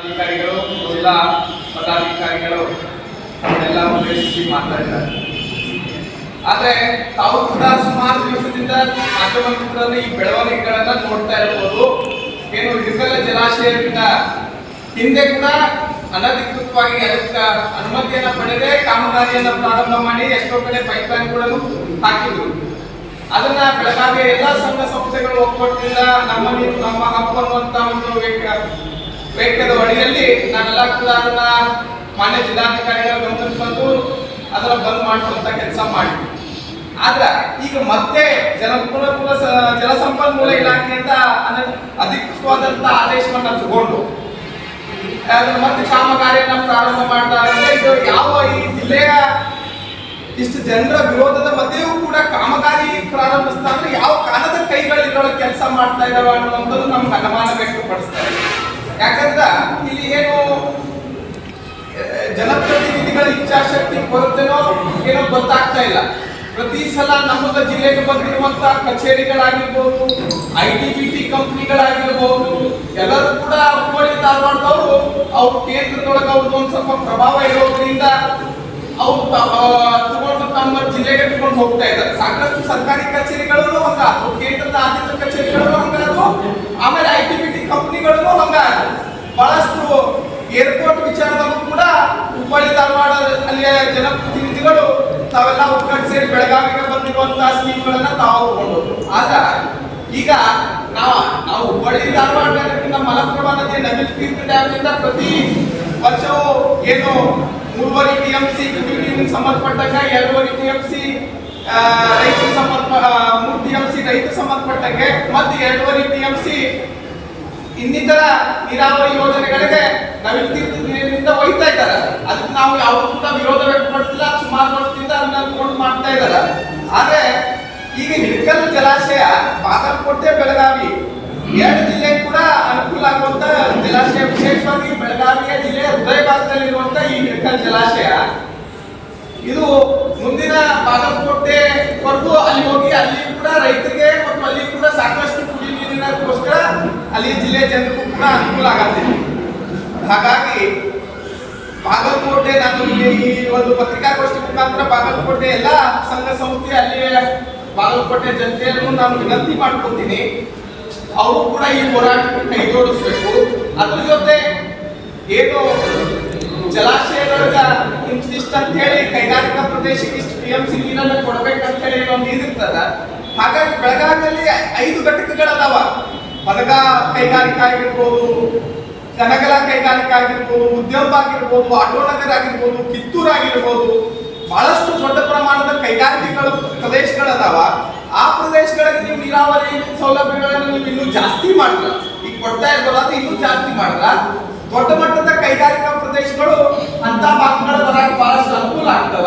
ಅಧಿಕಾರಿಗಳು ಜಿಲ್ಲಾ ಪದಾಧಿಕಾರಿಗಳು ಎಲ್ಲ ಉದ್ದೇಶಿಸಿ ಮಾತಾಡಿದ್ದಾರೆ ಆದ್ರೆ ತಾವು ಕೂಡ ಸುಮಾರು ದಿವಸದಿಂದ ಮಾಧ್ಯಮದಲ್ಲಿ ಈ ಬೆಳವಣಿಗೆಗಳನ್ನ ನೋಡ್ತಾ ಇರಬಹುದು. ಏನು ಹಿಡಕಲ್ ಜಲಾಶಯದಿಂದ ಹಿಂದೆ ಕೂಡ ಅನಧಿಕೃತವಾಗಿ ಅದಕ್ಕೆ ಅನುಮತಿಯನ್ನ ಪಡೆದೇ ಕಾಮಗಾರಿಯನ್ನ ಪ್ರಾರಂಭ ಮಾಡಿ ಎಷ್ಟೋ ಕಡೆ ಪೈಪ್ ಲೈನ್ಗಳನ್ನು ಹಾಕಿದ್ರು. ಅದನ್ನ ಬೆಳಗಾವಿಯ ಎಲ್ಲಾ ಸಂಘ ಸಂಸ್ಥೆಗಳು ಒಗ್ಗಟ್ಟಿಲ್ಲ ನಮ್ಮ ನೀರು ನಮ್ಮ ಹಕ್ಕು ಅನ್ನುವಂತ ಒಂದು ವೇಗದ ಅಡಿಯಲ್ಲಿ ನಾವೆಲ್ಲ ಕೂಡ ಅದನ್ನ ಮಾನ್ಯ ಜಿಲ್ಲಾಧಿಕಾರಿಗಳ ಬಂದು ಅದನ್ನ ಬಂದ್ ಮಾಡಿಸುವಂತ ಕೆಲಸ ಮಾಡಿದ್ವಿ. ಆದ್ರೆ ಈಗ ಮತ್ತೆ ಜನಪುರಪುರ ಜಲಸಂಪನ್ಮೂಲ ಇಲಾಖೆಯಿಂದ ಅಧಿಕೃತವಾದಂತ ಆದೇಶವನ್ನ ತಗೊಂಡು ಮತ್ತೆ ಕಾಮಗಾರಿಯನ್ನ ಪ್ರಾರಂಭ ಮಾಡ್ತಾರೆ ಇದು ಯಾವ ಈ ಜಿಲ್ಲೆಯ ಇಷ್ಟು ಜನರ ವಿರೋಧದ ಮಧ್ಯೆಯೂ ಕೂಡ ಕಾಮಗಾರಿ ಪ್ರಾರಂಭಿಸ್ತಾ ಅಂದ್ರೆ ಯಾವ ಕಾಲದ ಕೈಗಳಿರೋ ಕೆಲಸ ಮಾಡ್ತಾ ಇದಾವೆ ಅನ್ನುವಂಥದ್ದು ನಮ್ಗೆ ಅನುಮಾನ ವ್ಯಕ್ತಪಡಿಸ್ತಾರೆ ಇಚ್ಛಾಶಕ್ತಿ ಕೊರತೆನೋ ಏನೋ ಗೊತ್ತಾಗ್ತಾ ಇಲ್ಲ. ಪ್ರತಿ ಸಲ ನಮ್ಮ ಜಿಲ್ಲೆಗೆ ಬಂದಿರುವಂತ ಕಚೇರಿಗಳಾಗಿರ್ಬೋದು ಐ ಟಿ ಬಿ ಟಿ ಕಂಪ್ನಿಗಳಾಗಿರ್ಬೋದು, ಎಲ್ಲರೂ ಕೂಡ ಹುಬ್ಬಳ್ಳಿ ಧಾರವಾಡದವರು ಅವ್ರ ಕೇಂದ್ರದೊಳಗೆ ಅವ್ರದ್ದು ಒಂದು ಸ್ವಲ್ಪ ಪ್ರಭಾವ ಇರೋದ್ರಿಂದ ಅವ್ರು ತಗೊಂಡು ತಮ್ಮ ಜಿಲ್ಲೆಗೆ ತಗೊಂಡು ಹೋಗ್ತಾ ಇದ್ದಾರೆ. ಸಾಕಷ್ಟು ಸರ್ಕಾರಿ ಕಚೇರಿಗಳು ಹಂಗ ಕೇಂದ್ರದ ಆದ್ಯತ ಕಚೇರಿಗಳು ಹಂಗಾದ್ರು ಆಮೇಲೆ ಐ ಟಿ ಬಿ ಟಿ ಕಂಪ್ನಿಗಳು ಹಂಗ ಬಹಳಷ್ಟು ಏರ್ಪೋರ್ಟ್ ವಿಚಾರದಲ್ಲೂ ಕೂಡ ಹುಬ್ಬಳ್ಳಿ ಧಾರವಾಡ ಅಲ್ಲಿಯ ಜನಪ್ರತಿನಿಧಿಗಳು ತಾವೆಲ್ಲ ಒಗ್ಗಟ್ಟು ಸೇರಿ ಬೆಳಗಾವಿಗೆ ಬಂದಿರುವಂತಹ ಸ್ಕೀಮ್ಗಳನ್ನ ತಾವು ಹೋಗೋದು ಆದ್ರ ಈಗ ನಾವು ನಾವು ಹುಬ್ಬಳ್ಳಿ ಧಾರವಾಡ ನಗರದಿಂದ ಮಲಪ್ರಭಾ ನದಿ ತೀರ್ಥ ಡ್ಯಾಮ್ನಿಂದ ಪ್ರತಿ ವರ್ಷವೂ ಏನು ಮೂರುವರೆ ಟಿ ಎಂ ಸಿ ಸಂಬಂಧಪಟ್ಟಂಗ, ಎರಡೂವರೆ ಟಿ ಎಂ ಸಿ ರೈತ ಸಂಬಂಧ ಮೂರು ಟಿ ಎಂ ಸಿ ರೈತ ಸಂಬಂಧಪಟ್ಟಂಗೆ, ಮತ್ತೆ ಎರಡೂವರೆ ಟಿ ಎಂ ಸಿ ಇನ್ನಿತರ ನೀರಾವರಿ ಯೋಜನೆಗಳಿಗೆ ನವಿಲ್ ತೀರ್ಥ ನೀರಿನಿಂದ ಒಯ್ತಾ ಇದ್ದಾರೆ. ಅದಕ್ಕೆ ನಾವು ಯಾವ ವಿರೋಧ ವ್ಯಕ್ತಪಡಿಸಿಲ್ಲ. ಸುಮಾರು ಇದ್ದಾರೆ? ಆದ್ರೆ ಈಗ ಹಿಡ್ಕಲ್ ಜಲಾಶಯ ಬಾಗಲಕೋಟೆ ಬೆಳಗಾವಿ ಎರಡು ಜಿಲ್ಲೆ ಕೂಡ ಅನುಕೂಲ ಆಗುವಂತ ಜಲಾಶಯ, ವಿಶೇಷವಾಗಿ ಬೆಳಗಾವಿಯ ಜಿಲ್ಲೆಯ ಹೃದಯ ಭಾಗದಲ್ಲಿರುವಂತ ಈ ಹಿಡ್ಕಲ್ ಜಲಾಶಯ. ಇದು ಮುಂದಿನ ಬಾಗಲಕೋಟೆ ಕೊಟ್ಟು ಅಲ್ಲಿ ಹೋಗಿ ಅಲ್ಲಿ ಕೂಡ ರೈತರಿಗೆ ಮತ್ತು ಅಲ್ಲಿ ಕೂಡ ಸಾಕಷ್ಟು ಕುಡಿ ನೀರಿನಗೋಸ್ಕರ ಅಲ್ಲಿ ಜಿಲ್ಲೆ ಜನರಿಗೂ ಕೂಡ ಅನುಕೂಲ ಆಗತ್ತೆ. ಹಾಗಾಗಿ ಬಾಗಲಕೋಟೆ ನಾನು ಈ ಒಂದು ಪತ್ರಿಕಾಗೋಷ್ಠಿ ಮುಖಾಂತರ ಬಾಗಲಕೋಟೆ ಎಲ್ಲ ಸಂಘ ಸಂಸ್ಥೆ ಅಲ್ಲಿ ಬಾಗಲಕೋಟೆ ಜನತೆಯನ್ನು ನಾನು ವಿನಂತಿ ಮಾಡ್ಕೊತೀನಿ. ಅವರು ಕೂಡ ಈ ಹೋರಾಟಕ್ಕೆ ಕೈ ಜೋಡಿಸ್ಬೇಕು. ಅದ್ರ ಜೊತೆ ಏನು ಜಲಾಶಯಗಳ ಇಂತಿಷ್ಟ ಅಂತ ಹೇಳಿ ಕೈಗಾರಿಕಾ ಪ್ರದೇಶಕ್ಕೆ ಇಷ್ಟು ಟಿ ಎಂ ಸಿ ನೀರನ್ನು ಕೊಡ್ಬೇಕಂತ ಹೇಳಿ ಒಂದು ಇದಿರ್ತದ ಹಾಗಾಗಿ ಬೆಳಗಾವಿಯಲ್ಲಿ ಐದು ಘಟಕಗಳದಾವ. ಬದಗ ಕೈಗಾರಿಕಾ ಆಗಿರ್ಬೋದು ಕನಗಲ ಕೈಗಾರಿಕೆ ಆಗಿರ್ಬೋದು ಉದ್ಯಮ ಆಗಿರ್ಬೋದು ಆಟೋನಗರ್ ಆಗಿರ್ಬೋದು ಕಿತ್ತೂರು ಆಗಿರ್ಬೋದು ಬಹಳಷ್ಟು ದೊಡ್ಡ ಪ್ರಮಾಣದ ಕೈಗಾರಿಕೆಗಳು ಪ್ರದೇಶಗಳದಾವ. ಆ ಪ್ರದೇಶಗಳಿಗೆ ನೀವು ನೀರಾವರಿ ಸೌಲಭ್ಯಗಳನ್ನು ನೀವು ಇನ್ನೂ ಜಾಸ್ತಿ ಮಾಡಿದ್ರ ಈಗ ಕೊಡ್ತಾ ಇರ್ಬೋದು, ಅದು ಇನ್ನೂ ಜಾಸ್ತಿ ಮಾಡಿದ್ರ ದೊಡ್ಡ ಮಟ್ಟದ ಕೈಗಾರಿಕಾ ಪ್ರದೇಶಗಳು ಅಂತ ಭಾಗಗಳ ಬರಕ್ಕೆ ಬಹಳಷ್ಟು ಅನುಕೂಲ ಆಗ್ತವ.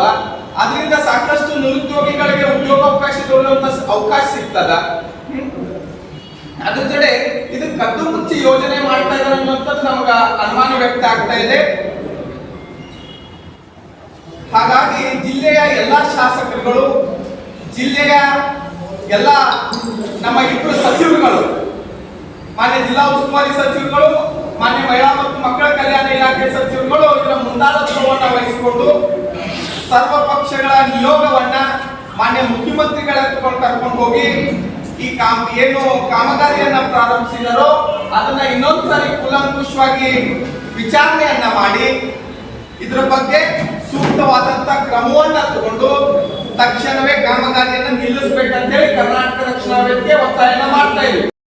ಅದರಿಂದ ಸಾಕಷ್ಟು ನಿರುದ್ಯೋಗಿಗಳಿಗೆ ಉದ್ಯೋಗಾವಕಾಶ ದೊರೆಯುವಂತ ಅವಕಾಶ ಸಿಗ್ತದ. ಅದ್ರ ಜೊತೆ ಇದು ಕದ್ದು ಮುಚ್ಚಿ ಯೋಜನೆ ಮಾಡ್ತಾ ಇದ್ದಾರೆ ಅನ್ನುವಂಥದ್ದು ನಮಗ ಅನುಮಾನ ವ್ಯಕ್ತ ಆಗ್ತಾ ಇದೆ. ಹಾಗಾಗಿ ಜಿಲ್ಲೆಯ ಎಲ್ಲಾ ಶಾಸಕರುಗಳು, ಜಿಲ್ಲೆಯ ಎಲ್ಲ ನಮ್ಮ ಇಬ್ಬರು ಸಚಿವರುಗಳು, ಮಾನ್ಯ ಜಿಲ್ಲಾ ಉಸ್ತುವಾರಿ ಸಚಿವರುಗಳು, ಮಾನ್ಯ ಮಹಿಳಾ ಮತ್ತು ಮಕ್ಕಳ ಕಲ್ಯಾಣ ಇಲಾಖೆ ಸಚಿವರುಗಳು ಇದರ ಮುಂದಾಳತ್ವವನ್ನು ವಹಿಸಿಕೊಂಡು ಸರ್ವ ಪಕ್ಷಗಳ ನಿಯೋಗವನ್ನ ಮಾನ್ಯ ಮುಖ್ಯಮಂತ್ರಿಗಳ ಕರ್ಕೊಂಡು ಹೋಗಿ ಈ ಕಾಮ ಏನು ಕಾಮಗಾರಿಯನ್ನ ಪ್ರಾರಂಭಿಸಿದರೋ ಅದನ್ನ ಇನ್ನೊಂದು ಸಾರಿ ಕೂಲಂಕುಷವಾಗಿ ವಿಚಾರಣೆಯನ್ನ ಮಾಡಿ ಇದರ ಬಗ್ಗೆ ಸೂಕ್ತವಾದಂತ ಕ್ರಮವನ್ನ ತಗೊಂಡು ತಕ್ಷಣವೇ ಕಾಮಗಾರಿಯನ್ನ ನಿಲ್ಲಿಸಬೇಕಂತೇಳಿ ಕರ್ನಾಟಕ ರಕ್ಷಣಾ ವೇದಿಕೆ ಒತ್ತಾಯನ ಮಾಡ್ತಾ ಇದ್ದೀವಿ